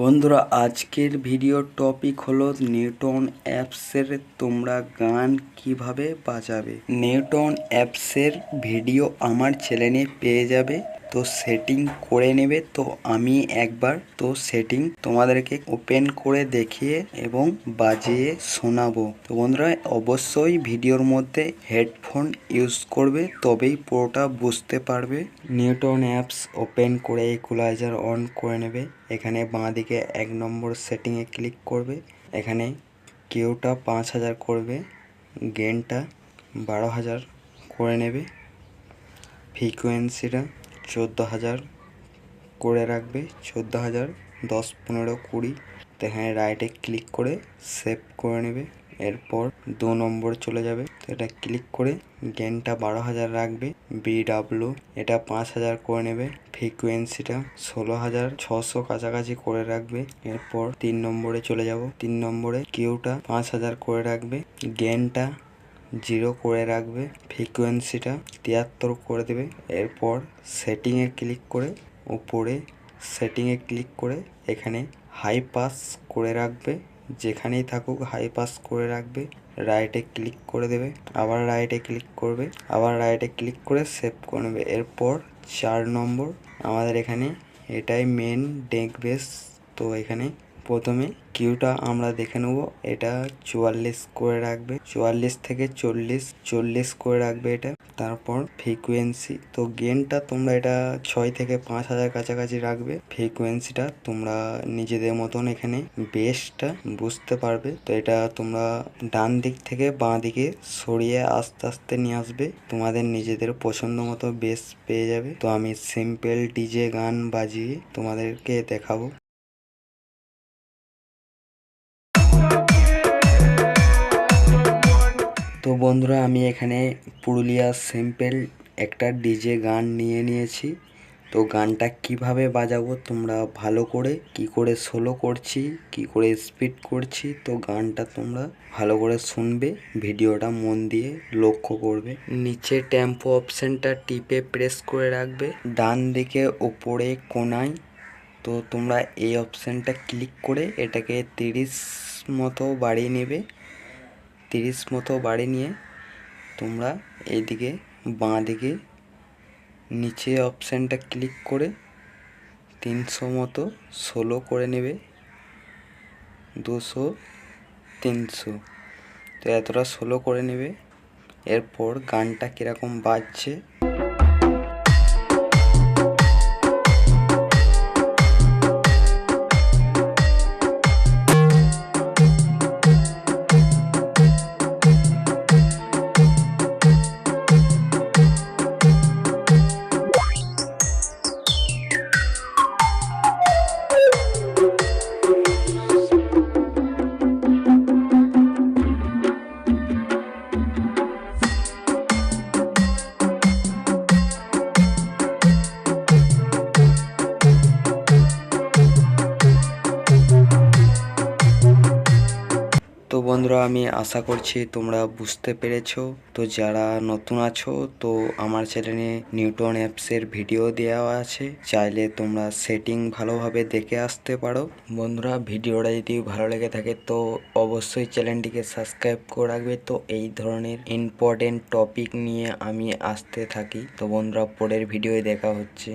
বন্ধুরা, আজকের video topic হলো নিউটন অ্যাপসের তোমরা গান কীভাবে বাজাবে? নিউটন অ্যাপসের ভিডিও আমার চ্যানেলে পেয়ে যাবে। তো সেটিং করে নেবে, তো আমি একবার তো সেটিং তোমাদেরকে ওপেন করে দেখিয়ে এবং বাজিয়ে শোনাবো। তো বন্ধুরা, অবশ্যই ভিডিওর মধ্যে হেডফোন ইউজ করবে, তবেই পুরোটা বুঝতে পারবে। নিউটন অ্যাপস ওপেন করে ইকুলাইজার অন করে নেবে। এখানে বাঁ দিকে এক নম্বর সেটিংয়ে ক্লিক করবে। এখানে কেউটা পাঁচ হাজার করবে গেনটা বারো হাজার করে নেবে। ফ্রিকোয়েন্সিটা চোদ্দ হাজার করে রাখবে, চোদ্দ হাজার, দশ পনেরো, কুড়ি। তো এখানে রাইটে ক্লিক করে সেভ করে নেবে। এরপর দু নম্বর চলে যাবে। তো এটা ক্লিক করে গেনটা বারো হাজার রাখবে। বিডাব্লু এটা পাঁচ হাজার করে নেবে। ফ্রিকোয়েন্সিটা ষোলো হাজার, ছশো কাছাকাছি করে রাখবে। এরপর তিন নম্বরে চলে যাব। তিন নম্বরে কিউটা পাঁচ হাজার করে রাখবে। গেনটা জিরো করে রাখবে ফ্রিকোয়েন্সিটা তিয়াত্তর করে দেবে। এরপর সেটিংয়ে ক্লিক করে উপরে সেটিংয়ে ক্লিক করে এখানে হাই পাস করে রাখবে। যেখানেই থাকুক হাই পাস করে রাখবে। রাইটে ক্লিক করে দেবে। আবার রাইটে ক্লিক করবে। আবার রাইটে ক্লিক করে সেভ করে নেবে। এরপর চার নম্বর আমাদের এখানে এটাই মেন ডেক বেস তো এখানে প্রথমে কিউটা আমরা দেখে নেব। এটা চুয়াল্লিশ করে রাখবে। চুয়াল্লিশ থেকে চল্লিশ চল্লিশ করে রাখবে এটা। তারপর ফ্রিকুয়েন্সি তো গেনটা তোমরা এটা ছয় থেকে পাঁচ হাজার কাছাকাছি রাখবে। ফ্রিকুয়েন্সিটা তোমরা নিজেদের মতন এখানে বেসটা বুঝতে পারবে। তো এটা তোমরা ডান দিক থেকে বাঁ দিকে সরিয়ে আস্তে আস্তে নিয়ে আসবে। তোমাদের নিজেদের পছন্দ মতো বেস পেয়ে যাবে। তো আমি সিম্পল ডিজে গান বাজিয়ে তোমাদেরকে দেখাবো। তো বন্ধুরা, আমি এখানে পুরুলিয়া সিম্পল একটা ডিজে গান নিয়ে নিয়েছি। তো গানটা কীভাবে বাজাবো, তোমরা ভালো করে, কি করে সোলো করছি, কি করে স্পিড করছি, তো গানটা তোমরা ভালো করে শুনবে, ভিডিওটা মন দিয়ে লক্ষ্য করবে। নিচে টেম্পো অপশানটা টিপে প্রেস করে রাখবে। ডান দিকে ওপরে কোনায়, তো তোমরা এই অপশানটা ক্লিক করে এটাকে তিরিশ মতো বাড়িয়ে নেবে। তিরিশ মতো বাড়ি নিয়ে তোমরা এইদিকে বাঁ দিকে নিচে অপশানটা ক্লিক করে তিনশো মতো ষোলো করে নেবে, দুশো, তিনশো। তো এতটা ষোলো করে নেবে। এরপর গানটা কীরকম বাজছে বন্ধুরা, আমি আশা করছি তোমরা বুঝতে পেরেছ। তো যারা নতুন আছো, তো আমার চ্যানেলে নিউটন অ্যাপসের ভিডিও দেওয়া আছে। চাইলে তোমরা সেটিং ভালোভাবে দেখে আসতে পারো। বন্ধুরা, ভিডিওটা যদি ভালো লেগে থাকে, তো অবশ্যই চ্যানেলটিকে সাবস্ক্রাইব করে রাখবে। তো এই ধরনের ইম্পর্টেন্ট টপিক নিয়ে আমি আসতে থাকি। তো বন্ধুরা, পরের ভিডিওয়ে দেখা হচ্ছে।